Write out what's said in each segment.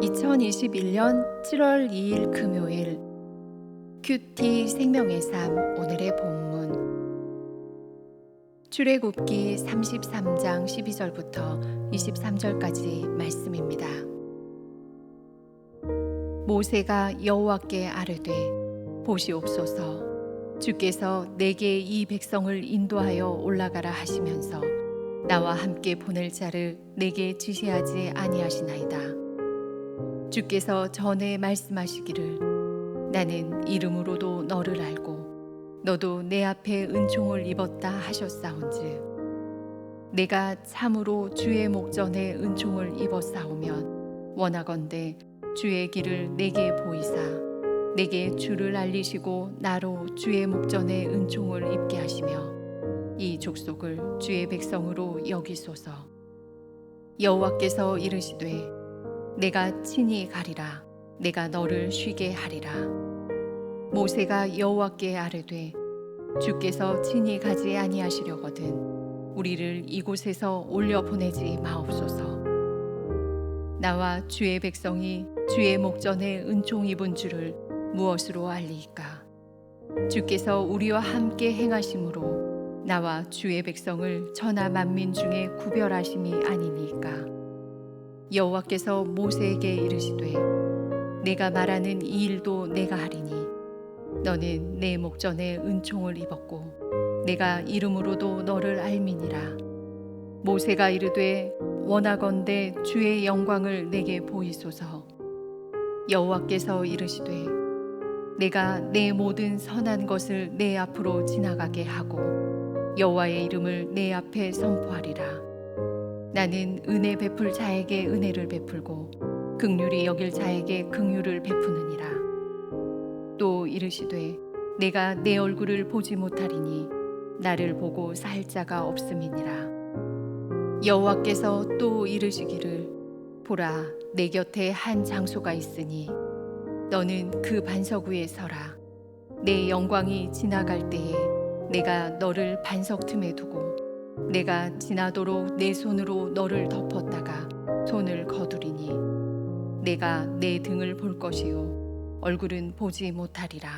2021년 7월 2일 금요일 큐티 생명의 삶 오늘의 본문 출애굽기 33장 12절부터 23절까지 말씀입니다. 모세가 여호와께 아뢰되 보시옵소서 주께서 내게 이 백성을 인도하여 올라가라 하시면서 나와 함께 보낼 자를 내게 지시하지 아니하시나이다. 주께서 전에 말씀하시기를 나는 이름으로도 너를 알고 너도 내 앞에 은총을 입었다 하셨사온즉 내가 참으로 주의 목전에 은총을 입었사오면 원하건대 주의 길을 내게 보이사 내게 주를 알리시고 나로 주의 목전에 은총을 입게 하시며 이 족속을 주의 백성으로 여기소서. 여호와께서 이르시되 내가 친히 가리라. 내가 너를 쉬게 하리라. 모세가 여호와께 아뢰되 주께서 친히 가지 아니하시려거든 우리를 이곳에서 올려 보내지 마옵소서. 나와 주의 백성이 주의 목전에 은총 입은 줄을 무엇으로 알리이까? 주께서 우리와 함께 행하심으로 나와 주의 백성을 천하 만민 중에 구별하심이 아니니까 여호와께서 모세에게 이르시되 내가 말하는 이 일도 내가 하리니 너는 내 목전에 은총을 입었고 내가 이름으로도 너를 알미니라. 모세가 이르되 원하건대 주의 영광을 내게 보이소서. 여호와께서 이르시되 내가 내 모든 선한 것을 내 앞으로 지나가게 하고 여호와의 이름을 내 앞에 선포하리라 나는 은혜 베풀 자에게 은혜를 베풀고 극률이 여길 자에게 극률을 베푸느니라. 또 이르시되 내가 내 얼굴을 보지 못하리니 나를 보고 살 자가 없음이니라. 여호와께서 또 이르시기를 보라 내 곁에 한 장소가 있으니 너는 그 반석 위에 서라. 내 영광이 지나갈 때에 내가 너를 반석 틈에 두고 내가 지나도록 내 손으로 너를 덮었다가 손을 거두리니 내가 내 등을 볼 것이요 얼굴은 보지 못하리라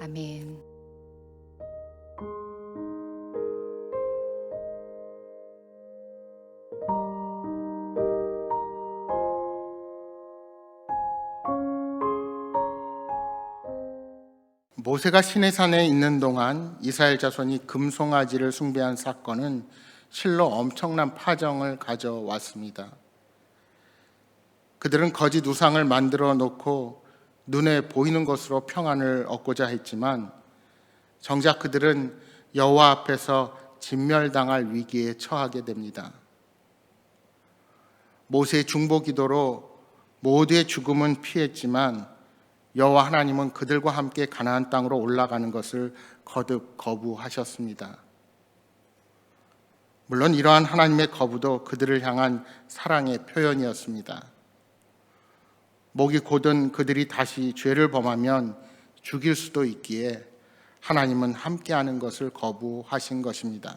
아멘. 모세가 시내산에 있는 동안 이스라엘 자손이 금송아지를 숭배한 사건은 실로 엄청난 파정을 가져왔습니다. 그들은 거짓 우상을 만들어 놓고 눈에 보이는 것으로 평안을 얻고자 했지만 정작 그들은 여호와 앞에서 진멸당할 위기에 처하게 됩니다. 모세의 중보 기도로 모두의 죽음은 피했지만 여호와 하나님은 그들과 함께 가나안 땅으로 올라가는 것을 거듭 거부하셨습니다. 물론 이러한 하나님의 거부도 그들을 향한 사랑의 표현이었습니다. 목이 곧은 그들이 다시 죄를 범하면 죽일 수도 있기에 하나님은 함께하는 것을 거부하신 것입니다.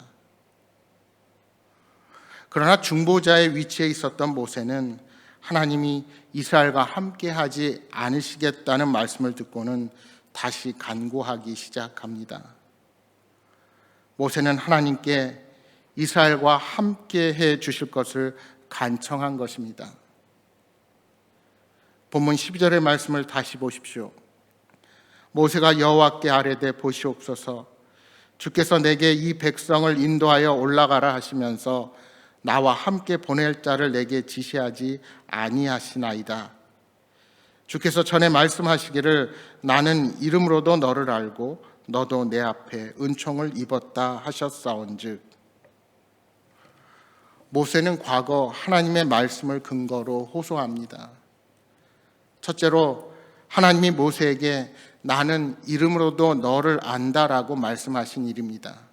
그러나 중보자의 위치에 있었던 모세는 하나님이 이스라엘과 함께 하지 않으시겠다는 말씀을 듣고는 다시 간구하기 시작합니다. 모세는 하나님께 이스라엘과 함께 해 주실 것을 간청한 것입니다. 본문 12절의 말씀을 다시 보십시오. 모세가 여호와께 아뢰되 보시옵소서 주께서 내게 이 백성을 인도하여 올라가라 하시면서 나와 함께 보낼 자를 내게 지시하지 아니하시나이다. 주께서 전에 말씀하시기를 나는 이름으로도 너를 알고 너도 내 앞에 은총을 입었다 하셨사온즉 모세는 과거 하나님의 말씀을 근거로 호소합니다. 첫째로 하나님이 모세에게 나는 이름으로도 너를 안다라고 말씀하신 일입니다.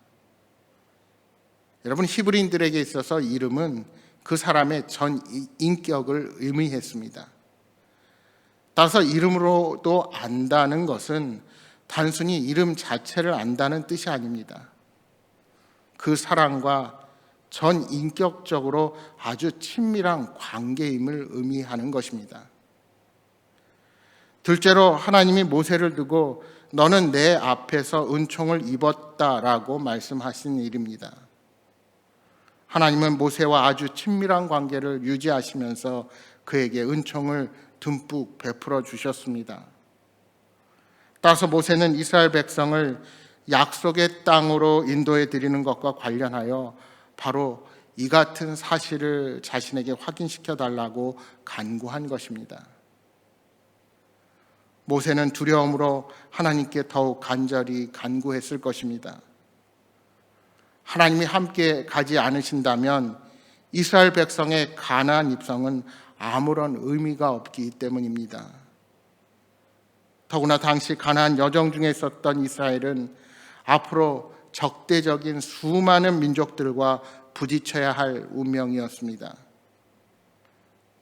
여러분 히브리인들에게 있어서 이름은 그 사람의 전 인격을 의미했습니다. 따라서 이름으로도 안다는 것은 단순히 이름 자체를 안다는 뜻이 아닙니다. 그 사람과 전 인격적으로 아주 친밀한 관계임을 의미하는 것입니다. 둘째로 하나님이 모세를 두고 너는 내 앞에서 은총을 입었다라고 말씀하신 일입니다. 하나님은 모세와 아주 친밀한 관계를 유지하시면서 그에게 은총을 듬뿍 베풀어 주셨습니다. 따라서 모세는 이스라엘 백성을 약속의 땅으로 인도해 드리는 것과 관련하여 바로 이 같은 사실을 자신에게 확인시켜 달라고 간구한 것입니다. 모세는 두려움으로 하나님께 더욱 간절히 간구했을 것입니다. 하나님이 함께 가지 않으신다면 이스라엘 백성의 가나안 입성은 아무런 의미가 없기 때문입니다. 더구나 당시 가나안 여정 중에 있었던 이스라엘은 앞으로 적대적인 수많은 민족들과 부딪혀야 할 운명이었습니다.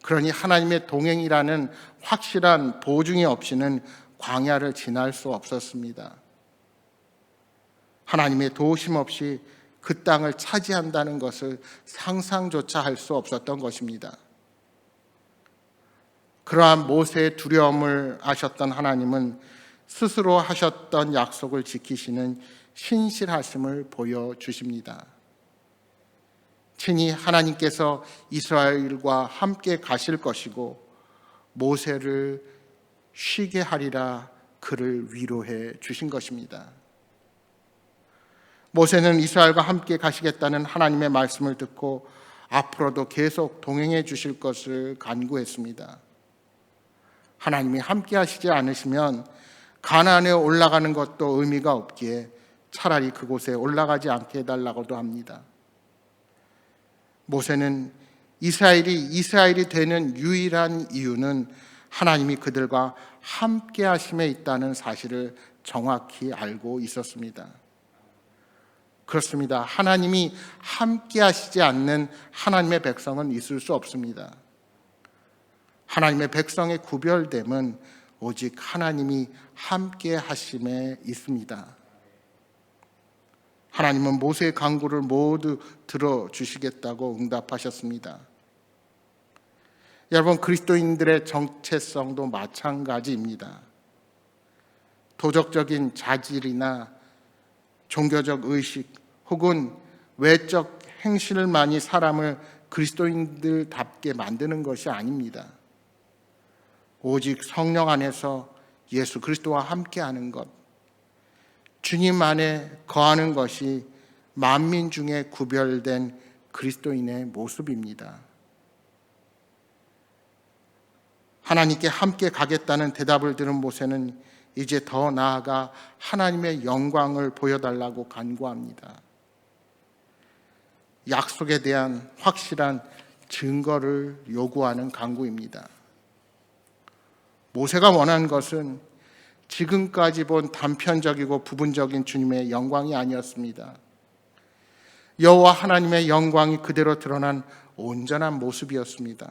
그러니 하나님의 동행이라는 확실한 보증이 없이는 광야를 지날 수 없었습니다. 하나님의 도우심 없이 그 땅을 차지한다는 것을 상상조차 할 수 없었던 것입니다. 그러한 모세의 두려움을 아셨던 하나님은 스스로 하셨던 약속을 지키시는 신실하심을 보여주십니다. 친히 하나님께서 이스라엘과 함께 가실 것이고 모세를 쉬게 하리라 그를 위로해 주신 것입니다. 모세는 이스라엘과 함께 가시겠다는 하나님의 말씀을 듣고 앞으로도 계속 동행해 주실 것을 간구했습니다. 하나님이 함께 하시지 않으시면 가나안에 올라가는 것도 의미가 없기에 차라리 그곳에 올라가지 않게 해달라고도 합니다. 모세는 이스라엘이 이스라엘이 되는 유일한 이유는 하나님이 그들과 함께 하심에 있다는 사실을 정확히 알고 있었습니다. 그렇습니다. 하나님이 함께 하시지 않는 하나님의 백성은 있을 수 없습니다. 하나님의 백성의 구별됨은 오직 하나님이 함께 하심에 있습니다. 하나님은 모세의 강구를 모두 들어주시겠다고 응답하셨습니다. 여러분, 그리스도인들의 정체성도 마찬가지입니다. 도덕적인 자질이나 종교적 의식 혹은 외적 행실만이 사람을 그리스도인들답게 만드는 것이 아닙니다. 오직 성령 안에서 예수 그리스도와 함께 하는 것, 주님 안에 거하는 것이 만민 중에 구별된 그리스도인의 모습입니다. 하나님께 함께 가겠다는 대답을 들은 모세는 이제 더 나아가 하나님의 영광을 보여달라고 간구합니다. 약속에 대한 확실한 증거를 요구하는 간구입니다. 모세가 원한 것은 지금까지 본 단편적이고 부분적인 주님의 영광이 아니었습니다. 여호와 하나님의 영광이 그대로 드러난 온전한 모습이었습니다.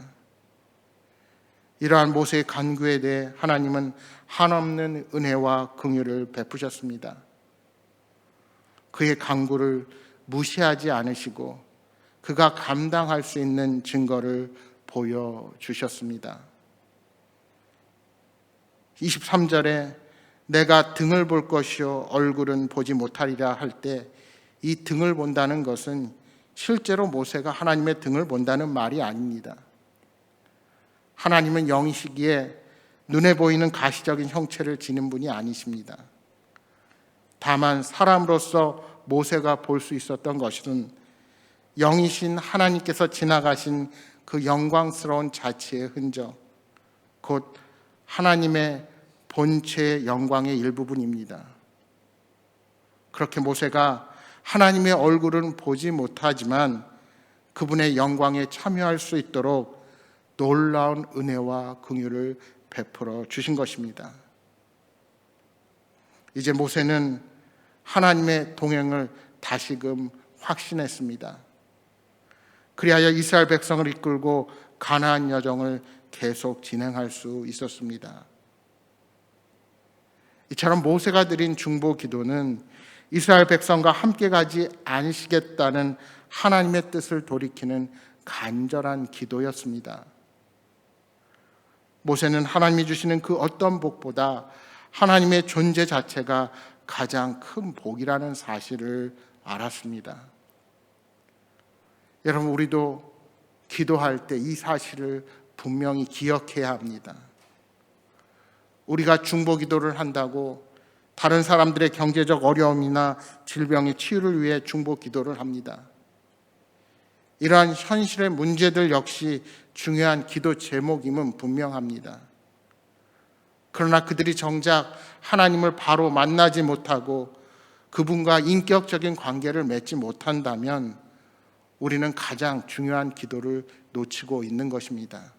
이러한 모세의 간구에 대해 하나님은 한없는 은혜와 긍휼을 베푸셨습니다. 그의 간구를 무시하지 않으시고 그가 감당할 수 있는 증거를 보여 주셨습니다. 23절에 내가 등을 볼 것이요 얼굴은 보지 못하리라 할 때 이 등을 본다는 것은 실제로 모세가 하나님의 등을 본다는 말이 아닙니다. 하나님은 영이시기에 눈에 보이는 가시적인 형체를 지닌 분이 아니십니다. 다만 사람으로서 모세가 볼 수 있었던 것은 영이신 하나님께서 지나가신 그 영광스러운 자치의 흔적, 곧 하나님의 본체의 영광의 일부분입니다. 그렇게 모세가 하나님의 얼굴은 보지 못하지만 그분의 영광에 참여할 수 있도록 놀라운 은혜와 긍휼을 베풀어 주신 것입니다. 이제 모세는 하나님의 동행을 다시금 확신했습니다. 그리하여 이스라엘 백성을 이끌고 가나안 여정을 계속 진행할 수 있었습니다. 이처럼 모세가 드린 중보 기도는 이스라엘 백성과 함께 가지 않으시겠다는 하나님의 뜻을 돌이키는 간절한 기도였습니다. 모세는 하나님이 주시는 그 어떤 복보다 하나님의 존재 자체가 가장 큰 복이라는 사실을 알았습니다. 여러분, 우리도 기도할 때 이 사실을 분명히 기억해야 합니다. 우리가 중보 기도를 한다고 다른 사람들의 경제적 어려움이나 질병의 치유를 위해 중보 기도를 합니다. 이러한 현실의 문제들 역시 중요한 기도 제목임은 분명합니다. 그러나 그들이 정작 하나님을 바로 만나지 못하고 그분과 인격적인 관계를 맺지 못한다면 우리는 가장 중요한 기도를 놓치고 있는 것입니다.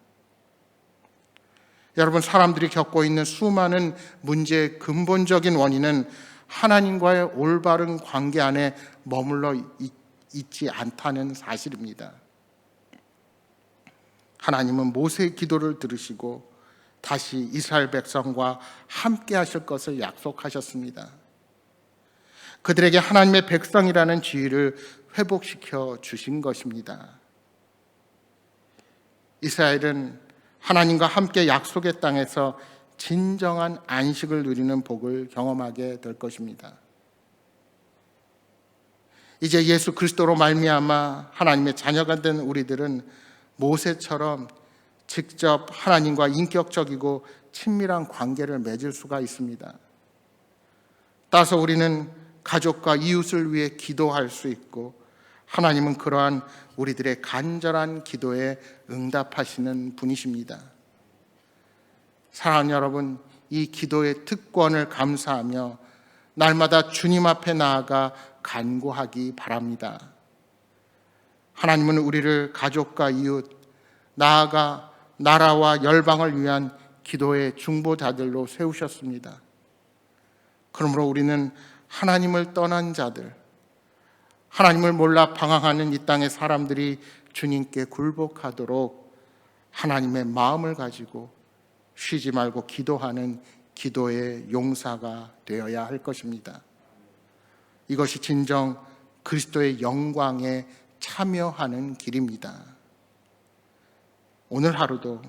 여러분, 사람들이 겪고 있는 수많은 문제의 근본적인 원인은 하나님과의 올바른 관계 안에 머물러 있, 있지 않다는 사실입니다. 하나님은 모세의 기도를 들으시고 다시 이스라엘 백성과 함께 하실 것을 약속하셨습니다. 그들에게 하나님의 백성이라는 지위를 회복시켜 주신 것입니다. 이스라엘은 하나님과 함께 약속의 땅에서 진정한 안식을 누리는 복을 경험하게 될 것입니다. 이제 예수 그리스도로 말미암아 하나님의 자녀가 된 우리들은 모세처럼 직접 하나님과 인격적이고 친밀한 관계를 맺을 수가 있습니다. 따라서 우리는 가족과 이웃을 위해 기도할 수 있고 하나님은 그러한 우리들의 간절한 기도에 응답하시는 분이십니다. 사랑하는 여러분, 이 기도의 특권을 감사하며 날마다 주님 앞에 나아가 간구하기 바랍니다. 하나님은 우리를 가족과 이웃, 나아가 나라와 열방을 위한 기도의 중보자들로 세우셨습니다. 그러므로 우리는 하나님을 떠난 자들, 하나님을 몰라 방황하는 이 땅의 사람들이 주님께 굴복하도록 하나님의 마음을 가지고 쉬지 말고 기도하는 기도의 용사가 되어야 할 것입니다. 이것이 진정 그리스도의 영광에 참여하는 길입니다. 오늘 하루도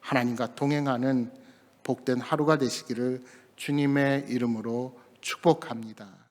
하나님과 동행하는 복된 하루가 되시기를 주님의 이름으로 축복합니다.